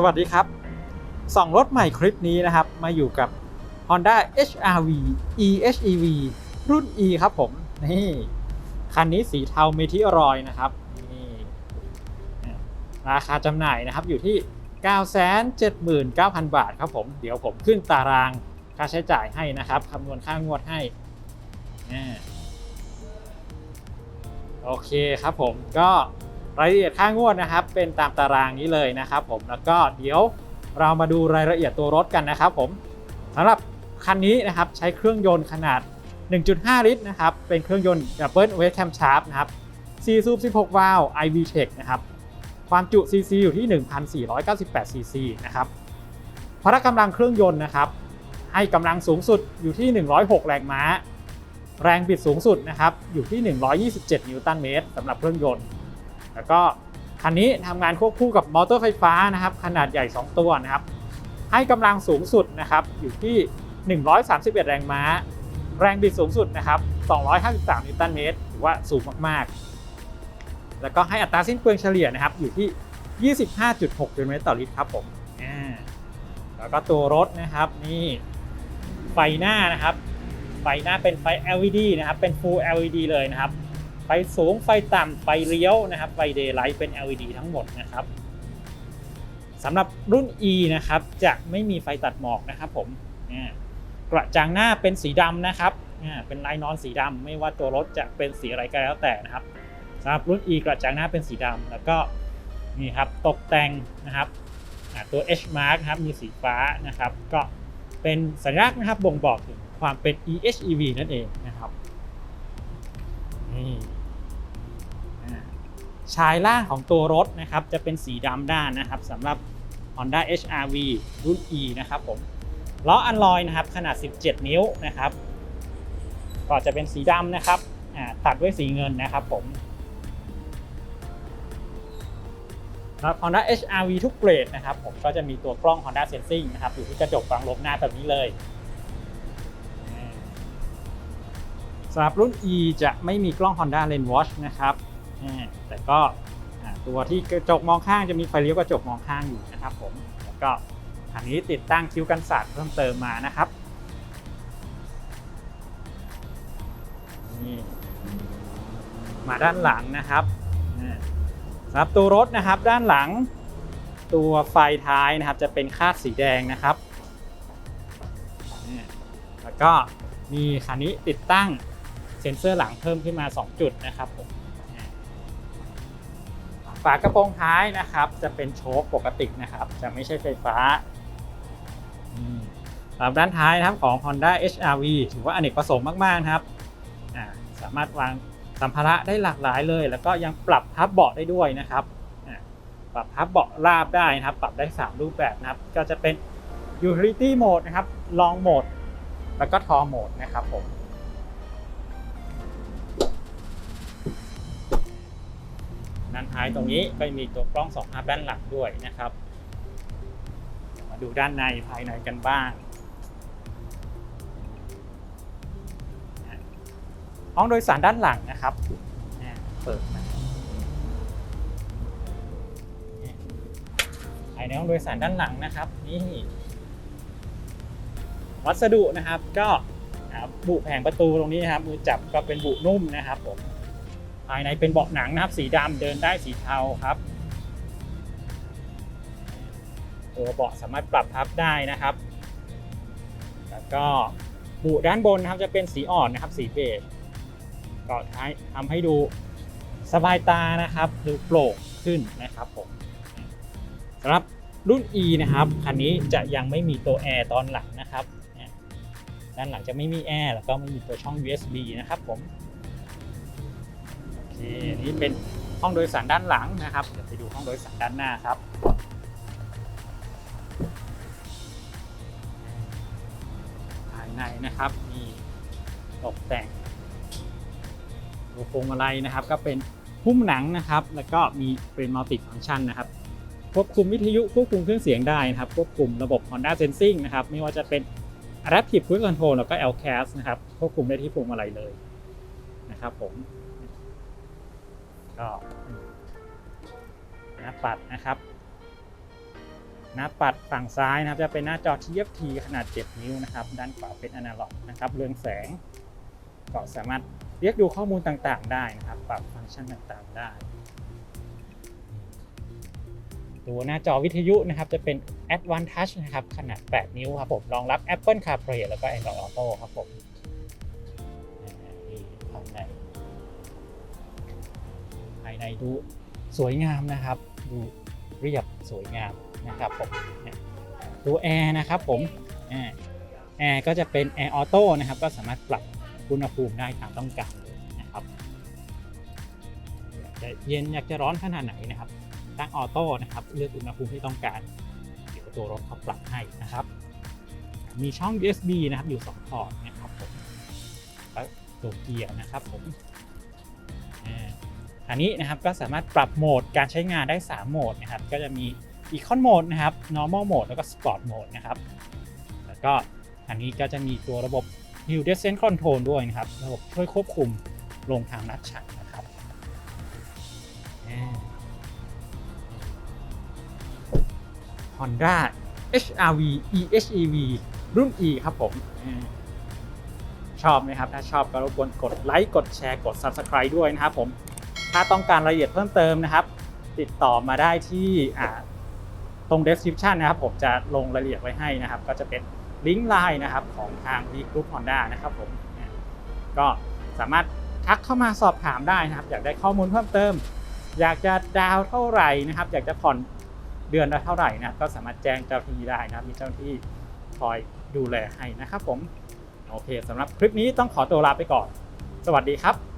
สวัสดีครับส่องรถใหม่คลิปนี้นะครับ มาอยู่กับ Honda HRV eHEV รุ่น E ครับผม นี่ คันนี้สีเทาเมทิอรอยนะครับ นี่ราคาจำหน่ายนะครับอยู่ที่ 979,000 บาทครับผม เดี๋ยวผมขึ้นตารางค่าใช้จ่ายให้นะครับคำนวณค่างวดให้ โอเคครับผมก็ รายละเอียดค่างวดนะครับ เป็นตามตารางนี้เลยนะครับ ผมแล้วก็เดี๋ยวเรามาดูรายละเอียดตัวรถกันนะครับ ผมสำหรับคันนี้นะครับใช้เครื่องยนต์ขนาด 1.5 ลิตรนะครับเป็นเครื่องยนต์ Double Weight Camshaft นะครับ4สูบ16 วาล์ว iVTEC นะครับความจุ cc อยู่ที่ 1,498 cc นะครับพละกำลังเครื่องยนต์นะครับให้กำลังสูงสุดอยู่ที่ 106 แรงม้า แรงบิดสูงสุดนะครับอยู่ที่ 127 นิวตันเมตรสำหรับเครื่องยนต์ แล้วก็คันนี้ทำงานควบคู่กับมอเตอร์ไฟฟ้านะครับ ขนาดใหญ่ 2 ตัวนะครับ ให้กำลังสูงสุดนะครับอยู่ที่ 131 แรงม้า แรงบิดสูงสุดนะครับ 253 นิวตันเมตรถือว่าสูงมากๆ แล้วก็ให้อัตราสิ้นเปลืองเฉลี่ยนะครับอยู่ที่ 25.6กิโลเมตรต่อลิตรครับผมแล้วก็ตัวรถนะครับนี่ไฟหน้านะครับ ไฟหน้าเป็นไฟ LED นะครับ เป็น Full LED เลยนะครับ ฟสูงไฟต่ำไฟเลี้ยวนะครับไฟ Daylight เป็น LED ทั้งหมดนะครับสำหรับรุ่น E นะครับจะไม่มีไฟตัดหมอกนะครับผมกระจังหน้าเป็นสีดำนะครับเป็นลายนอนสีดำไม่ว่าตัวรถจะเป็นสีอะไรก็แล้วแต่นะครับสำหรับรุ่น E กระจังหน้าเป็นสีดำแล้วก็นี่ครับตกแต่งนะครับตัว H mark นะครับมีสีฟ้านะครับ ก็เป็นสัญลักษณ์นะครับบ่งบอกถึงความเป็น eHEV นั่นเองนะครับนี่ ชายล่างของตัวรถนะครับจะเป็นสีดำด้านนะครับสำหรับ Honda HRV รุ่น E นะครับผมล้ออันลอยนะครับขนาด 17 นิ้วนะครับก็จะเป็นสีดำนะครับตัดด้วยสีเงินนะครับผมสำหรับ Honda HRV ทุกเกรดนะครับผมก็จะมีตัวกล้อง Honda Sensing นะครับอยู่ที่กระจกบังลมหน้าแบบนี้เลยสำหรับรุ่น E จะไม่มีกล้อง Honda Lane Watch นะครับ แต่ก็ตัวที่กระจกมองข้างจะมีไฟเลี้ยวกระจกมองข้างอยู่นะครับผมแล้วก็อันนี้ติดตั้งคิ้วกันสาดเพิ่มเติมมานะครับนี่มาด้านหลังนะครับอ่าสำหรับตัวรถนะครับด้านหลัง ตัวไฟท้ายนะครับจะเป็นคาดสีแดงนะครับแล้วก็มีคันนี้ติดตั้งเซ็นเซอร์หลังเพิ่มขึ้นมา 2 จุดนะครับผมาฝากระโปรงท้ายนะครับ จะเป็นโชคปกตินะครับ จะไม่ใช่ไฟฟ้าอืมสำหรับด้านท้ายนะครับของ Honda HRV ถือว่าอเนกประสงค์มาก ๆ นะครับ สามารถวางสัมภาระได้หลากหลายเลย แล้วก็ยังปรับพับเบาะได้ด้วยนะครับ ปรับพับเบาะราบได้นะครับ ปรับได้ 3 รูปแบบนะครับ ก็จะเป็น Utility Mode นะครับ Long Mode แล้วก็ Tour Mode นะครับผม ด้านท้ายตรงนี้ก็มีตัวกล้องสองภาพด้านหลังด้วยนะครับ มาดูด้านในภายในกันบ้าง ห้องโดยสารด้านหลังนะครับเปิดมาภายในห้องโดยสารด้านหลังนะครับนี่วัสดุนะครับก็บุแผงประตูตรงนี้นะครับมือจับก็เป็นบุนุ่มนะครับผม ภายในเป็นเบาะหนังนะครับ สีดำเดินได้สีเทาครับ ตัวเบาะสามารถปรับพับได้นะครับ แล้วก็บุด้านบนนะครับจะเป็นสีอ่อนนะครับ สีเบจก็ทำให้ดูสบายตานะครับดูโปร่งขึ้นนะครับผมสำหรับรุ่น E นะครับคันนี้จะยังไม่มีตัวแอร์ตอนหลังนะครับด้านหลังจะไม่มีแอร์แล้วก็ไม่มีตัวช่อง USB นะครับผม นนี้เป็นห้องโดยสารด้านหลังนะครับ เดี๋ยวไปดูห้องโดยสารด้านหน้าครับ ภายในนะครับมีตกแต่งตัวพวงมาลัยนะครับ ก็เป็นหุ้มหนังนะครับ แล้วก็มีเป็นมัลติฟังก์ชันนะครับควบคุมวิทยุควบคุมเครื่องเสียงได้นะครับควบคุมระบบ Honda Sensing นะครับ ไม่ว่าจะเป็น Adaptive Cruise Control แล้วก็ LCAS นะครับควบคุมได้ที่พวงมาลัยเลยนะครับผม ก็หน้าปัดนะครับ หน้าปัดฝั่งซ้ายนะครับ จะเป็นหน้าจอ TFT ขนาด 7 นิ้วนะครับ ด้านขวาเป็นอนาล็อกนะครับเรืองแสง ก็สามารถเรียกดูข้อมูลต่างๆ ได้นะครับ ปรับฟังก์ชันต่างๆได้ ตัวหน้าจอวิทยุนะครับ จะเป็น Advanced Touch นะครับ ขนาด 8 นิ้วครับผมรองรับ Apple CarPlay แล้วก็ Android Auto ครับผมนี่ภายใน ในดูสวยงามนะครับ ดูเรียบสวยงามนะครับผมเนี่ยตัวแอร์นะครับผมแอร์ก็จะเป็น Air Auto นะครับก็สามารถปรับอุณหภูมิได้ตามต้องการนะครับอยากจะเย็นอยากจะร้อนขนาดไหนนะครับตั้งออโต้นะครับเลือกอุณหภูมิที่ต้องการเดี๋ยวตัวรถเขาปรับให้นะครับ มีช่อง USB นะครับอยู่ 2 พอร์ตนะครับผมแล้วตัวเกียร์นะครับผม อันนี้นะครับก็สามารถปรับโหมดการใช้งานได้ 3 โหมดนะครับ ก็จะมี Econ Mode นะครับ Normal Mode แล้วก็ Sport Mode นะครับ แล้วก็อันนี้ก็จะมีตัวระบบ Hill Descent Control ด้วยนะครับ ระบบช่วยควบคุมลงทางลัดชันนะครับอ่า Honda HRV EHEV รุ่น E ครับผมชอบไหมครับ ถ้าชอบก็รบกวนกดไลค์ กดแชร์ กด Subscribe ด้วยนะครับผม ถ้าต้องการรายละเอียดเพิ่มเติมนะครับ ติดต่อมาได้ที่ตรง description นะครับผมจะลงรายละเอียดไว้ให้นะครับ ก็จะเป็นลิงก์ไลน์นะครับของทาง V Group Honda นะครับผมก็สามารถทักเข้ามาสอบถามได้นะครับ อยากได้ข้อมูลเพิ่มเติม อยากจะดาวเท่าไหร่นะครับ อยากจะผ่อนเดือนละเท่าไหร่นะครับก็สามารถแจ้งเจ้าหน้าที่ได้นะครับ มีเจ้าหน้าที่คอยดูแลให้นะครับผม โอเคสำหรับคลิปนี้ต้องขอตัวลาไปก่อน สวัสดีครับ